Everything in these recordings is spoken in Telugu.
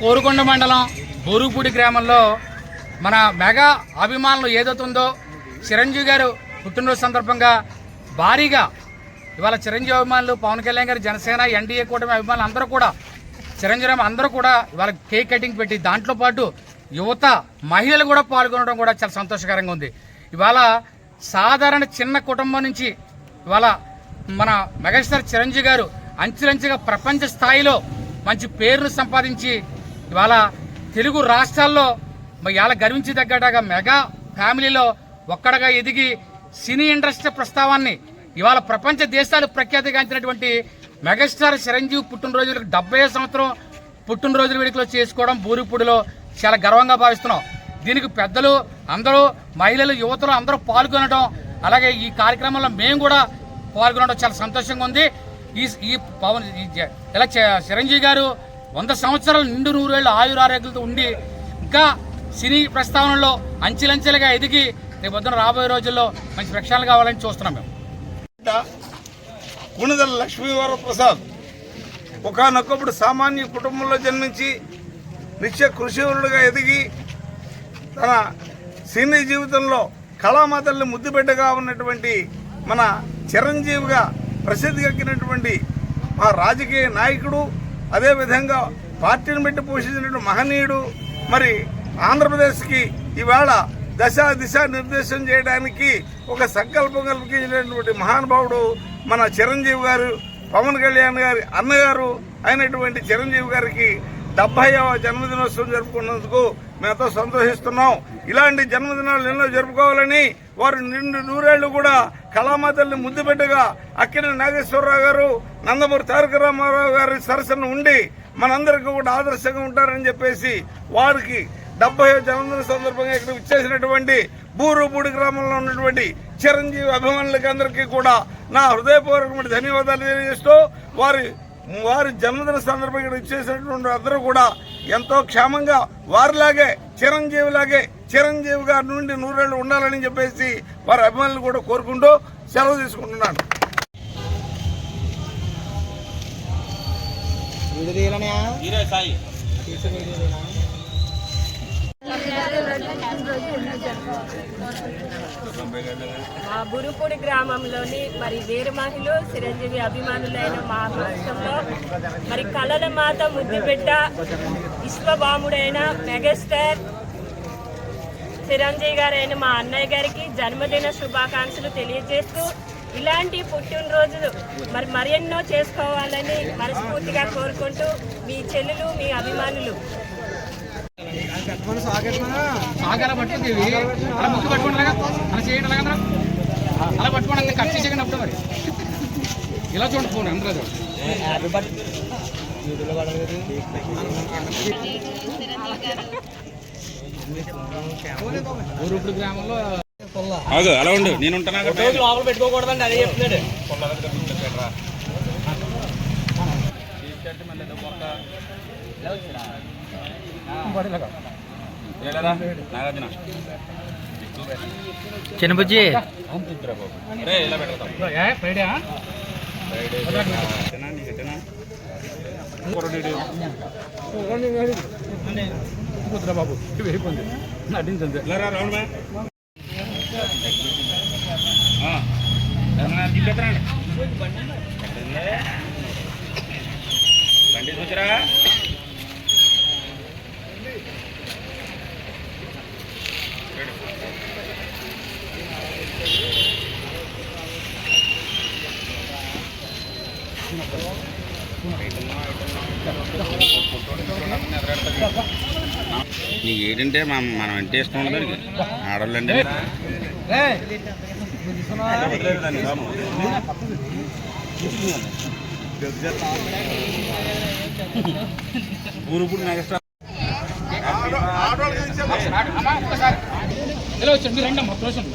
కోరుకొండ మండలం బోరుపూడి గ్రామంలో మన మెగా అభిమానులు ఏదవుతుందో చిరంజీవి గారు పుట్టినరోజు సందర్భంగా భారీగా ఇవాళ చిరంజీవి అభిమానులు పవన్ కళ్యాణ్ గారి జనసేన ఎన్డీఏ కూటమి అభిమానులు అందరూ కూడా చిరంజీవి అందరూ కూడా ఇవాళ కేక్ కటింగ్ పెట్టి దాంట్లో పాటు యువత మహిళలు కూడా పాల్గొనడం కూడా చాలా సంతోషకరంగా ఉంది. ఇవాళ సాధారణ చిన్న కుటుంబం నుంచి ఇవాళ మన మెగాస్టార్ చిరంజీవి గారు అంచులంచుగా ప్రపంచ స్థాయిలో మంచి పేరును సంపాదించి ఇవాళ తెలుగు రాష్ట్రాల్లో మరి ఇవాళ గర్వించదగ్గటగా మెగా ఫ్యామిలీలో ఒక్కడగా ఎదిగి సినీ ఇండస్ట్రీ ప్రస్తావాన్ని ఇవాళ ప్రపంచ దేశాలు ప్రఖ్యాతిగాంచినటువంటి మెగాస్టార్ చిరంజీవి పుట్టినరోజులకు డెబ్బై సంవత్సరం పుట్టినరోజుల వేడుకలో చేసుకోవడం బూరిపూడిలో చాలా గర్వంగా భావిస్తున్నాం. దీనికి పెద్దలు అందరూ మహిళలు యువతలు అందరూ పాల్గొనడం అలాగే ఈ కార్యక్రమంలో మేము కూడా పాల్గొనడం చాలా సంతోషంగా ఉంది. ఈ ఈ పవన్ ఈ ఇలా చిరంజీవి గారు వంద సంవత్సరాలు నిండు నూరేళ్ళు ఆయురారోగ్యాలతో ఉండి ఇంకా సినీ ప్రస్తావనలో అంచెలంచెలుగా ఎదిగి రేపు పొద్దున రాబోయే రోజుల్లో మంచి ప్రక్షాళన కావాలని చూస్తున్నాం మేము. గుణదల లక్ష్మీవర ప్రసాద్ ఒకనొకప్పుడు సామాన్య కుటుంబంలో జన్మించి నిత్య కృషివరుడుగా ఎదిగి తన సినీ జీవితంలో కళామాతల్ని ముద్దుబిడ్డగా ఉన్నటువంటి మన చిరంజీవిగా ప్రసిద్ధికెక్కినటువంటి మా రాజకీయ నాయకుడు అదేవిధంగా పార్టీని పెట్టి పోషించినటువంటి మహనీయుడు మరి ఆంధ్రప్రదేశ్కి ఇవాళ దశ దిశ నిర్దేశం చేయడానికి ఒక సంకల్పం కల్పించినటువంటి మహానుభావుడు మన చిరంజీవి గారు పవన్ కళ్యాణ్ గారి అన్నగారు అయినటువంటి చిరంజీవి గారికి డెబ్బైవ జన్మదినోత్సవం జరుపుకున్నందుకు మేమంతో సంతోషిస్తున్నాం. ఇలాంటి జన్మదినాలు ఎన్నో జరుపుకోవాలని వారు నిండు నూరేళ్ళు కూడా కళామాతల్ని ముద్దు పెట్టగా అక్కిన నాగేశ్వరరావు గారు నందమూరి తారక రామారావు గారి సరసన ఉండి మనందరికీ కూడా ఆదర్శంగా ఉంటారని చెప్పేసి వారికి డెబ్బై జన్మదిన సందర్భంగా ఇక్కడ ఇచ్చేసినటువంటి బూరుపూడి గ్రామంలో ఉన్నటువంటి చిరంజీవి అభిమానులకి అందరికీ కూడా నా హృదయపూర్వకమైన ధన్యవాదాలు తెలియజేస్తూ వారి వారి జన్మదిన సందర్భంగా ఇక్కడ ఇచ్చేసినటువంటి అందరూ కూడా ఎంతో క్షేమంగా వారిలాగే చిరంజీవిలాగే చిరంజీవి గారి నుండి నూరేళ్ళు ఉండాలని చెప్పేసి వారి అభిమానులు కూడా కోరుకుంటూ సెలవు తీసుకుంటున్నాను. మా బురుపూడి గ్రామంలోని మరి వీర మహిళలు చిరంజీవి అభిమానులైన మా రాష్ట్రంలో మరి కళల మాత ముద్దుబిడ్డ విశ్వభాముడైన మెగాస్టార్ చిరంజీవి గారైన మా అన్నయ్య గారికి జన్మదిన శుభాకాంక్షలు తెలియజేస్తూ ఇలాంటి పుట్టినరోజులు మరి మరెన్నో చేసుకోవాలని మనస్ఫూర్తిగా కోరుకుంటూ మీ చెల్లెలు మీ అభిమానులు. అలా ముక్కు పట్టుకోండి అలాగా అలా చేయండి అలాగా అందరూ. అలా పట్టుకోండి అంతే కట్ చేసేయండి అప్పుడు మరి. ఇలా చూడండి ఫోన్ అందరూ చూడండి గ్రామంలో ఆగు అలా ఉండు. నేను ఉంటానా? కదా లోపల పెట్టుకోకూడదండి అదే చెప్తున్నాడు? నాగార్జున చిన్నబుజ్జి రే ఇలా బండి చూసిరా నీకు ఏంటంటే మనం మనం అంటే ఇష్టం ఉండదు దానికి. ఆడవాళ్ళు అంటే రాము. ఊరుపుడు మెగాస్టార్ అమ్మా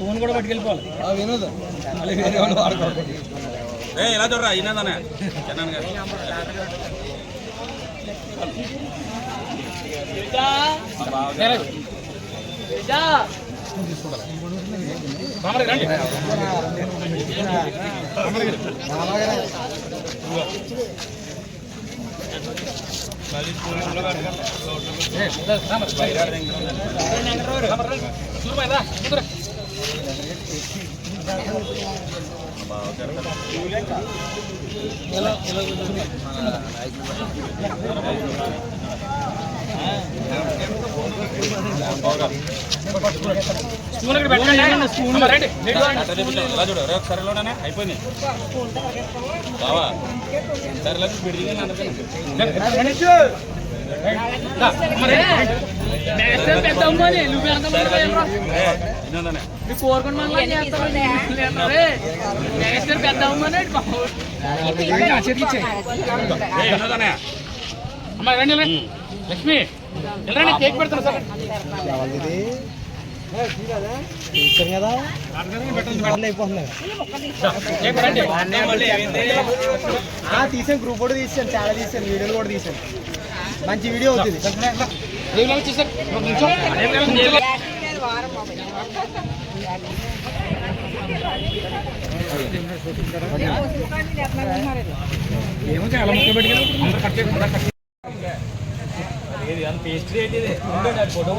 ఫోన్ కూడా పట్టుకెళ్ళిపోవాలి. వినోద్. మళ్ళీ వేరే వాళ్ళు వాడుకోవాలి ఇలా చూడరా? అయినదనే జనాన్ గారు. రండి. స్పూన్ ఇక్కడ పెట్టండి స్పూన్ రండి ఇలా చూడు. అయిపోయింది బావా సరే ఇలా బిడిగా అమ్మా రండి లక్ష్మి రండి కేక్ పెడతాను సార్ కేక్ తీసాను గ్రూప్ కూడా తీసాను చాలా తీసాను వీడియోలు కూడా తీసాను మంచి వీడియో అవుతుంది. ఏమో చాలా ముఖ్య చేసి పేస్ట్రీ అయితే ఇది. ఫోటో